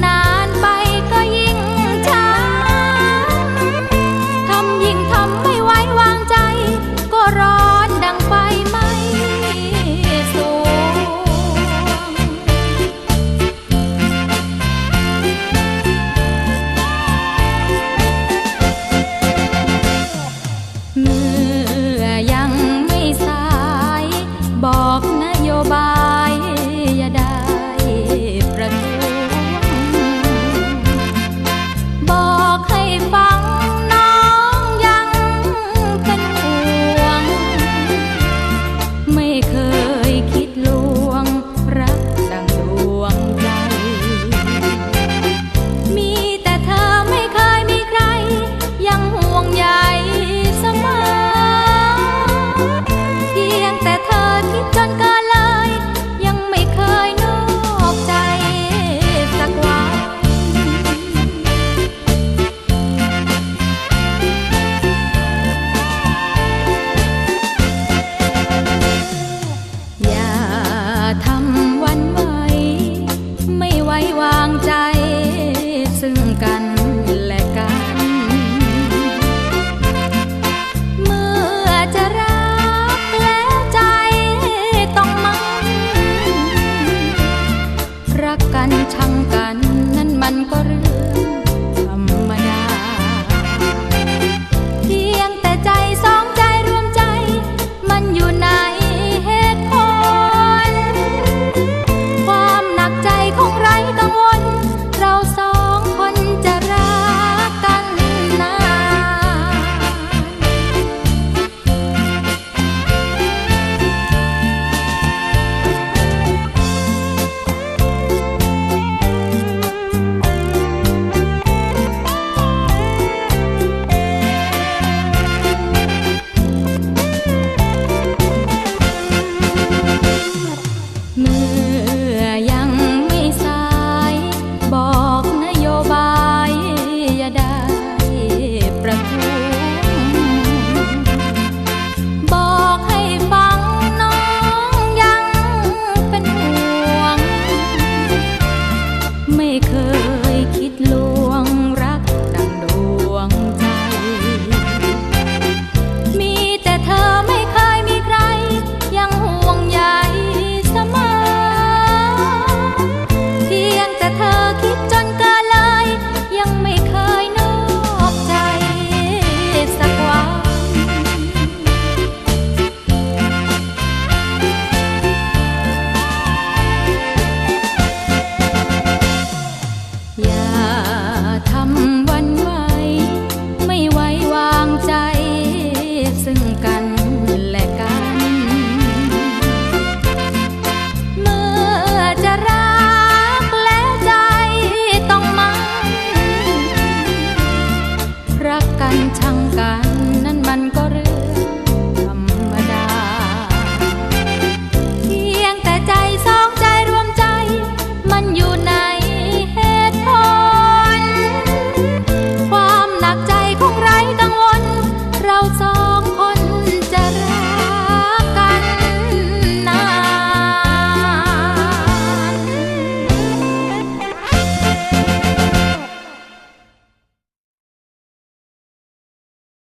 那 ทำวันไหว ไม่ไว้วางใจ ซึ่งกันและกัน เมื่อจะรักแล้วใจต้องมั่นรักกันชังกันนั่นมันก็เรื่อง